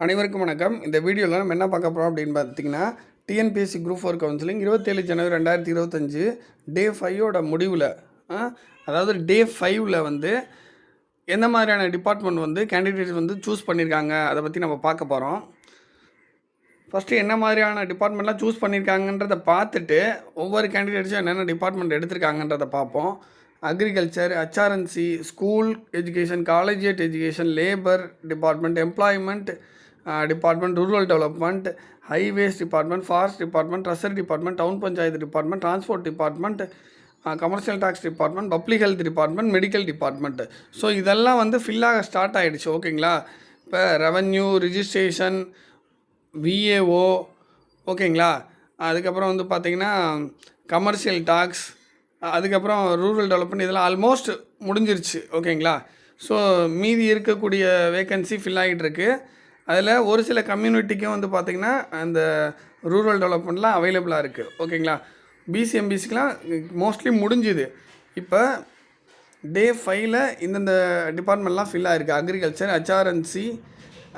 அனைவருக்கும் வணக்கம். இந்த வீடியோவில் நம்ம என்ன பார்க்க போகிறோம் அப்படின்னு பார்த்தீங்கன்னா டிஎன்பிஎஸ்சி குரூப் ஃபோர் கவுன்சிலிங் இருபத்தேழு ஜனவரி ரெண்டாயிரத்தி இருபத்தஞ்சு டே ஃபைவோட முடிவில் அதாவது டே ஃபைவ்ல வந்து எந்த மாதிரியான டிபார்ட்மெண்ட் வந்து கேண்டிடேட் வந்து சூஸ் பண்ணியிருக்காங்க அதை பற்றி நம்ம பார்க்க போகிறோம் ஃபஸ்ட்டு என்ன மாதிரியான டிபார்ட்மெண்ட்லாம் சூஸ் பண்ணியிருக்காங்கன்றதை பார்த்துட்டு ஒவ்வொரு கேண்டிடேட்ஸும் என்னென்ன டிபார்ட்மெண்ட் எடுத்திருக்காங்கன்றதை பார்ப்போம். Agriculture HRNC school education collegiate education labour department employment department rural development highways department forest department treasury department town panchayat department transport department commercial tax department public health department medical department so இதெல்லாம் வந்து ஃபில்லாக start ஆகிடுச்சு ஓகேங்களா இப்போ revenue registration VAO ஓகேங்களா அதுக்கப்புறம் வந்து பார்த்தீங்கன்னா commercial tax அதுக்கப்புறம் ரூரல் டெவலப்மெண்ட் இதெல்லாம் ஆல்மோஸ்ட் முடிஞ்சிருச்சு ஓகேங்களா ஸோ மீதி இருக்கக்கூடிய வேக்கன்சி ஃபில் ஆகிட்டு இருக்குது அதில் ஒரு சில கம்யூனிட்டிக்கும் வந்து பார்த்திங்கன்னா அந்த ரூரல் டெவலப்மெண்ட்லாம் அவைலபிளாக இருக்குது ஓகேங்களா பிசிஎம்பிசிக்கெலாம் மோஸ்ட்லி முடிஞ்சுது. இப்போ டே ஃபைவ்ல இந்தந்த டிபார்ட்மெண்ட்லாம் ஃபில் ஆகிருக்கு அக்ரிகல்ச்சர் ஹச்ஆர்என்சி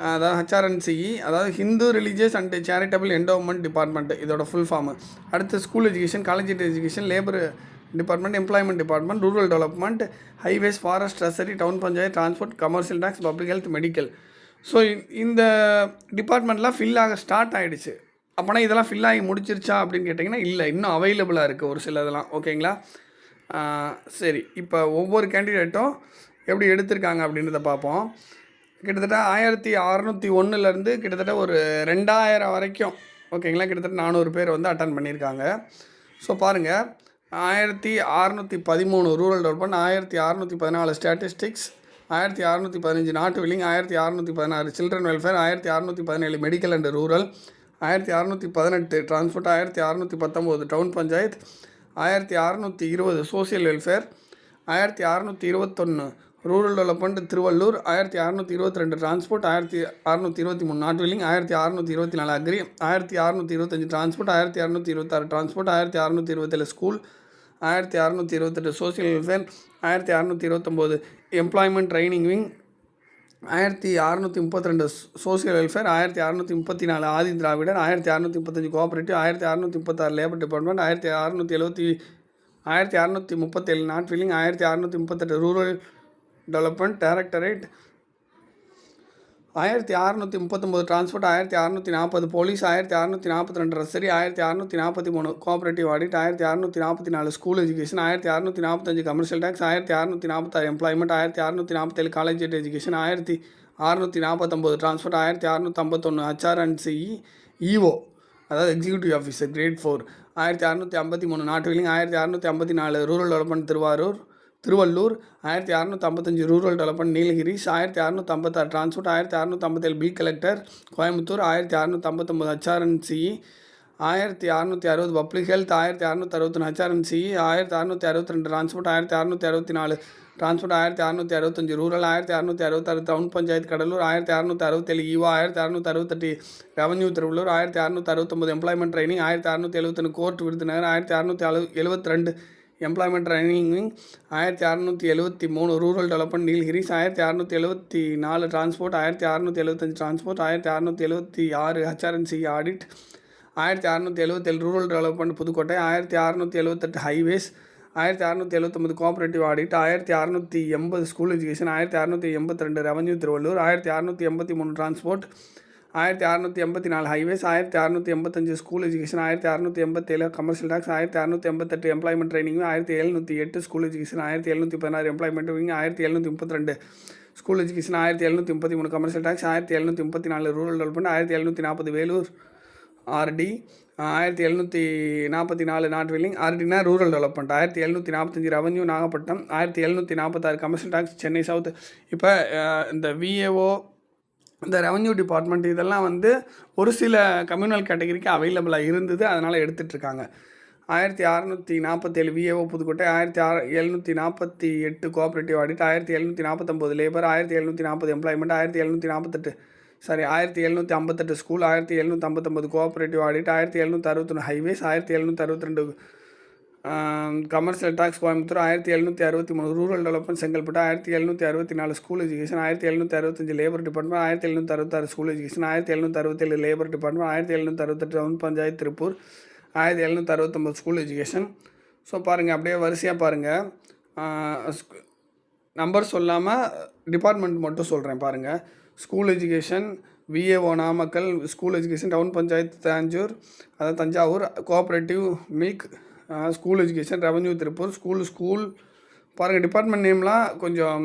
அதாவது ஹச்ஆர்என்சிஇ அதாவது Hindu religious and charitable endowment department இதோட ஃபுல் ஃபார்மு அடுத்து school education college education labour department employment department rural development highways forest treasury town panchayat transport commercial tax public health medical so இந்த டிபார்ட்மெண்ட்லாம் fill ஆக start ஆகிடுச்சு அப்போனா இதெல்லாம் fill ஆகி முடிச்சிருச்சா அப்படின்னு கேட்டிங்கன்னா இல்லை இன்னும் அவைலபிளாக இருக்குது ஒரு சில இதெல்லாம். ஓகேங்களா சரி. இப்போ ஒவ்வொரு கேண்டிடேட்டும் எப்படி எடுத்திருக்காங்க அப்படின்றத பார்ப்போம். கிட்டத்தட்ட ஆயிரத்தி அறநூற்றி ஒன்றுலேருந்து கிட்டத்தட்ட ஒரு ரெண்டாயிரம் வரைக்கும் ஓகேங்களா கிட்டத்தட்ட நானூறு பேர் வந்து அட்டன் பண்ணியிருக்காங்க. ஸோ பாருங்கள் ஆயிரத்தி அறநூற்றி பதிமூணு ரூரல் டெவலப்மெண்ட் ஆயிரத்தி அறநூற்றி பதினாலு ஸ்டாட்டிஸ்டிக்ஸ் ஆயிரத்தி அறநூற்றி பதினஞ்சு நாட்டு வில்லிங் ஆயிரத்தி அறநூற்றி பதினாறு சில்ட்ரன் வெல்ஃபேர் ஆயிரத்தி அறநூற்றி பதினேழு மெடிக்கல் அண்ட் ரூரல் ஆயிரத்தி அறநூற்றி பதினெட்டு டிரான்ஸ்போர்ட் ஆயிரத்தி அறநூற்றி பத்தொம்போது டவுன் பஞ்சாயத் ஆயிரத்தி அறநூற்றி இருபது சோசியல் வெல்ஃபேர் ஆயிரத்தி அறநூற்றி இருபத்தொன்று ரூரல் டெவலப்மெண்ட் திருவள்ளூர் ஆயிரத்தி அறநூற்றி இருபத்தி ரெண்டு டிரான்ஸ்போர்ட் ஆயிரத்தி அறநூற்றி இருபத்தி மூணு நாட்டு வில்லிங் ஆயிரத்தி அறநூற்றி இருபத்தி நாலு அக்ரி ஆயிரத்தி அறநூற்றி இருபத்தஞ்சு டிரான்ஸ்போர்ட் ஆயிரத்தி அறநூற்றி இருபத்தாறு டிரான்ஸ்போர்ட் ஆயிரத்தி அறநூற்றி இருபத்தேழு ஸ்கூல் ஆயிரத்தி அறநூற்றி இருபத்தெட்டு சோசியல் வெல்ஃபேர் ஆயிரத்தி அறநூற்றி இருபத்தொம்போது எம்ப்ளாய்மெண்ட் ட்ரைனிங் விங் ஆயிரத்தி அறநூற்றி முப்பத்தி ரெண்டு சோசியல் வெல்ஃபேர் ஆயிரத்தி அறநூற்றி முப்பத்தி நாலு ஆதி திராவிடர் ஆயிரத்தி அறநூற்றி முப்பத்தஞ்சு கோஆபரேட்டிவ் ஆயிரத்தி அறநூற்றி முப்பத்தாறு லேபர் டிபார்ட்மெண்ட் ஆயிரத்தி அறநூற்றி எழுபத்தி ஆயிரத்தி அறநூற்றி முப்பத்தேழு நாட் ஃபில்லிங் ஆயிரத்தி அறநூற்றி முப்பத்தெட்டு ரூரல் டெவலப்மெண்ட் டைரக்டரேட் ஆயிரத்தி அறநூற்றி முப்பத்தொம்போது டிரான்ஸ்போர்ட் ஆயிரத்தி அறநூற்றி நாற்பது போலீஸ் ஆயிரத்தி அறநூற்றி நாற்பத்தி ரெண்டு ரசரி ஆயிரத்தி அறநூற்றி நாற்பத்தி மூணு கோஆபரேட்டிவ் ஆடிட் ஆயிரத்தி அறநூற்றி நாற்பத்தி நாலு ஸ்கூல் எஜுகேஷன் ஆயிரத்தி அறநூற்றி நாற்பத்தஞ்சு கமர்ஷியல் டேக்ஸ் ஆயிரத்தி அறநூற்றி நாற்பத்தாறு எம்ப்ளாய்மெண்ட் ஆயிரத்தி அறநூற்றி நாற்பத்தேழு காலேஜ் எஜுகேஷன் ஆயிரத்தி அறநூற்றி நாற்பத்தொம்போது டிரான்ஸ்போர்ட் ஆயிரத்தி அறநூற்றி ஐம்பத்தொன்று ஹெச்ஆர்என்சிஇ இஓ அதாவது எக்ஸிக்யூட்டிவ் ஆஃபீஸர் கிரேட் ஃபோர் ஆயிரத்தி அறநூற்றி ஐம்பத்தி மூணு நாட்டு வில்லிங் ஆயிரத்தி அறநூற்றி ஐம்பத்தி நாலு ரூரல் டெவலப்மெண்ட் திருவாரூர் திருவள்ளூர் ஆயிரத்தி அறநூற்றி ஐம்பத்தஞ்சு ரூரல் டெவலப்மெண்ட் நீலகிரிஸ் ஆயிரத்தி அறநூற்றி ஐம்பத்தாறு டிரான்ஸ்போர்ட் ஆயிரத்தி அறநூற்றி ஐம்பத்தேழு பில் கலெக்டர் கோயம்புத்தூர் ஆயிரத்தி அறநூற்றி ஐம்பத்தொம்பது ஹெச்ஆர்என்சிஇ ஆயிரத்தி அறநூற்றி அறுபது பப்ளிக் ஹெல்த் ஆயிரத்தி அறநூற்றி அறுபத்தொன்று ஹச்ஆர்என்சி ஆயிரத்தி அறநூற்றி அறுபத்தி ரெண்டு டிரான்ஸ்போர்ட் ஆயிரத்தி அறநூற்றி அறுபத்தி நாலு டிரான்ஸ்போர்ட் ஆயிரத்தி அறநூற்றி அறுபத்தஞ்சு ரூரல் ஆயிரத்தி அறநூற்றி அறுபத்தாறு டவுன் பஞ்சாயத்து கடலூர் ஆயிரத்தி அறநூற்றி அறுபத்தேழு ஈவா ஆயிரத்தி அறநூற்றி அறுபத்தெட்டு ரெவன்யூ திருவள்ளூர் ஆயிரத்தி அறநூற்றி அறுபத்தொம்பது எம்ப்ளாய்மெண்ட் ட்ரைனிங் ஆயிரத்தி அறநூற்றி எழுபத்தொன்று கோர்ட் விருதுநகர் ஆயிரத்தி அறநூற்றி அழு எழுபத்தி ரெண்டு எம்ப்ளாய்மெண்ட் ட்ரைனிங் விங் ஆயிரத்தி அறநூற்றி எழுபத்தி மூணு ரூரல் டெவலப்மெண்ட் நீலகிரிஸ் ஆயிரத்தி அறநூற்றி எழுபத்தி நாலு டிரான்ஸ்போர்ட் ஆயிரத்தி அறநூற்றி எழுபத்தஞ்சு டிரான்ஸ்போர்ட் ஆயிரத்தி அறநூற்றி எழுபத்தி ஆறு ஹெச்ஆர்என்சி ஆடிட் ஆயிரத்தி அறநூற்றி எழுபத்தேழு ரூரல் டெவலப்மெண்ட் புதுக்கோட்டை ஆயிரத்தி அறநூற்றி எழுபத்தெட்டு ஹைவேஸ் ஆயிரத்தி அறநூற்றி எழுபத்தொம்பது கோஆப்ரேட்டிவ் ஆடிட் ஆயிரத்தி அறநூற்றி எண்பது ஸ்கூல் எஜுகேஷன் ஆயிரத்தி அறநூற்றி எண்பத்தி ரெண்டு ரெவன்யூ திருவள்ளூர் ஆயிரத்தி அறநூற்றி எண்பத்தி மூணு டிரான்ஸ்போர்ட் ஆயிரத்தி அறநூற்றி எண்பத்தி நாலு ஹைவேஸ் ஆயிரத்தி அறநூற்றி எண்பத்தஞ்சு ஸ்கூல் எஜுகேஷன் ஆயிரத்தி அறநூற்றி எண்பத்தேழு கமர்ஷியல் டாக்ஸ் ஆயிரத்தி அறநூற்றி எண்பத்தெட்டு எம்ப்ளாய்மெண்ட் ட்ரைனிங் ஆயிரத்தி எழுநூற்றி எட்டு ஸ்கூல் எஜுகேஷன் ஆயிரத்தி எழுநூற்றி பதினாறு எம்ப்ளாய்மெண்ட் விங் ஆயிரத்தி எழுநூற்றி முப்பத்தி ரெண்டு ஸ்கூல் எஜுகேஷன் ஆயிரத்தி எழுநூற்றி முப்பத்தி மூணு கமர்ஷியல் டாக்ஸ் ஆயிரத்தி எழுநூற்றி முப்பத்தி நாலு ரூரல் டெவலப்மெண்ட் ஆயிரத்தி எழுநூற்றி நாற்பது வேலூர் ஆர்டி ஆயிரத்தி எழுநூற்றி நாற்பத்தி நாலு நாட் வில்லிங் ஆர்டினா ரூரல் டெவலப்மெண்ட் ஆயிரத்தி எழுநூற்றி நாற்பத்தஞ்சு ரெவன்யூ நாகப்பட்டினம் ஆயிரத்தி எழுநூற்றி நாற்பத்தாறு கமர்ஷியல் டாக்ஸ் சென்னை சவுத் இப்போ இந்த விஏஓ இந்த ரெவன்யூ டிபார்ட்மெண்ட் இதெல்லாம் வந்து ஒரு சில கம்யூனல் கேட்டகரிக்கு அவைலபிளாக இருந்தது. அதனால் எடுத்துகிட்ருக்காங்க ஆயிரத்தி அறநூற்றி நாற்பத்தேழு விஏஓ புதுக்கோட்டை ஆயிரத்தி ஆறு எழுநூற்றி நாற்பத்தி எட்டு கோஆப்ரேட்டிவ் ஆடிட் ஆயிரத்தி எழுநூற்றி நாற்பத்தொம்போது லேபர் ஆயிரத்தி எழுநூற்றி நாற்பது எம்ப்ளாய்மெண்ட் ஆயிரத்தி எழுநூற்றி நாற்பத்தெட்டு சாரி ஆயிரத்தி எழுநூற்றி ஐம்பத்தெட்டு ஸ்கூல் ஆயிரத்தி எழுநூற்றி ஐம்பத்தொம்பது கோஆப்ரேட்டிவ் ஆடிட் ஆயிரத்தி எழுநூற்றி அறுபத்தொன்று ஹைவேஸ் ஆயிரத்தி எழுநூற்றி அறுபத்தி ரெண்டு கமர்ஷியல் டாக்ஸ் கோயம்புத்தூர் ஆயிரத்தி எழுநூற்றி அறுபத்தி மூணு ரூரல் டெவலப்மெண்ட் செங்கல்பட்டு ஆயிரத்தி எழுநூற்றி அறுபத்தி நாலு ஸ்கூல் எஜுகேஷன் ஆயிரத்தி எழுநூற்றி அறுபத்தஞ்சு லேபர் டிபார்ட்மெண்ட் ஆயிரத்தி எழுநூற்றி அறுபத்தாறு ஸ்கூல் எஜுகேஷன் ஆயிரத்தி எழுநூற்றி அறுபத்தேழு லேபர் டிபார்ட்மெண்ட் ஆயிரத்தி எழுநூற்றி அறுபத்தெட்டு டவுன் பஞ்சாயத்து திருப்பூர் ஆயிரத்தி எழுநூற்றி அறுபத்தொம்பது ஸ்கூல் எஜுகேஷன் ஸோ பாருங்கள் அப்படியே வரிசையாக பாருங்கள் நம்பர் சொல்லாமல் டிபார்ட்மெண்ட் மட்டும் சொல்கிறேன் பாருங்கள் school education VAO Namakkal school education town panchayat Thanjur அதாவது Thanjavur cooperative milk school education revenue Tiruppur school school பாருங்கள் டிபார்ட்மெண்ட் நேம்லாம் கொஞ்சம்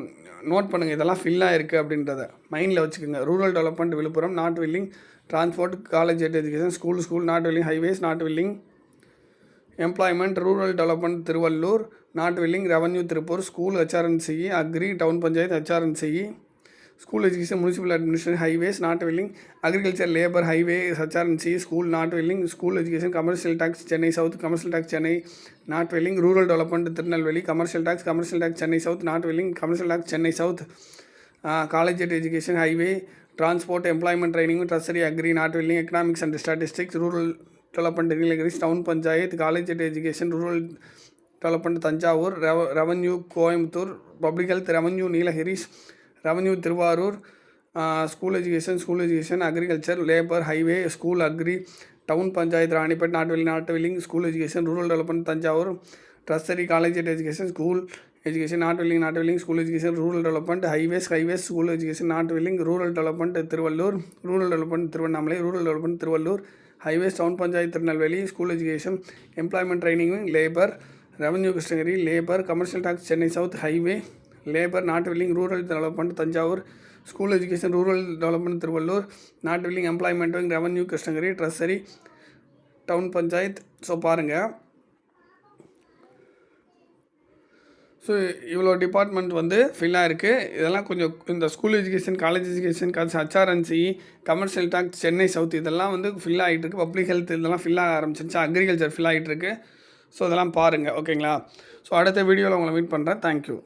நோட் பண்ணுங்கள் இதெல்லாம் ஃபில்லாக இருக்குது அப்படின்றத. மைண்டில் வச்சுக்கோங்க. Rural development Villupuram not willing transport college ed education school school not willing highways not willing employment rural development Tiruvallur not willing revenue Tiruppur school HRNCE agri town panchayat HRNCE school education municipal administration highways not willing agriculture labour highway HRNC school not willing school education commercial tax Chennai south commercial tax Chennai not willing rural development Tirunelveli commercial tax commercial tax Chennai south not willing commercial tax Chennai south college ed education highway transport employment training treasury agri not willing economics and statistics rural development Nilgiris town panchayat college ed education rural development Thanjavur rev revenue Coimbatore public health revenue Nilgiris revenue Tiruvarur school education school education agriculture labour highway school agri town panchayat Ranipet நாட்வெளி not willing school education rural development Thanjavur treasury college at education school education not willing not willing school education rural development highways highways school education not willing rural development Tiruvallur rural development Tiruvannamalai rural development Tiruvallur highways town panchayat Tirunelveli school education employment training labour revenue Krishnagiri labour commercial tax Chennai south highway labour not willing rural development Thanjavur school education rural development Tiruvallur not willing employment revenue Krishnagiri treasury town panchayat. So பாருங்கள் so இவ்வளோ department வந்து ஃபில்லாக இருக்குது இதெல்லாம் கொஞ்சம் இந்த school education college education HRNC commercial tax Chennai south இதெல்லாம் வந்து ஃபில் ஆகிட்டு பப்ளிக் ஹெல்த் இதெல்லாம் ஃபில் ஆக ஆரம்பிச்சிருச்சு. அக்ரிகல்ச்சர் ஃபில் ஆகிட்டு இருக்குது ஸோ இதெல்லாம் பாருங்கள் ஓகேங்களா ஸோ அடுத்த வீடியோவில் உங்களை மீட் பண்ணுறேன் தேங்க்யூ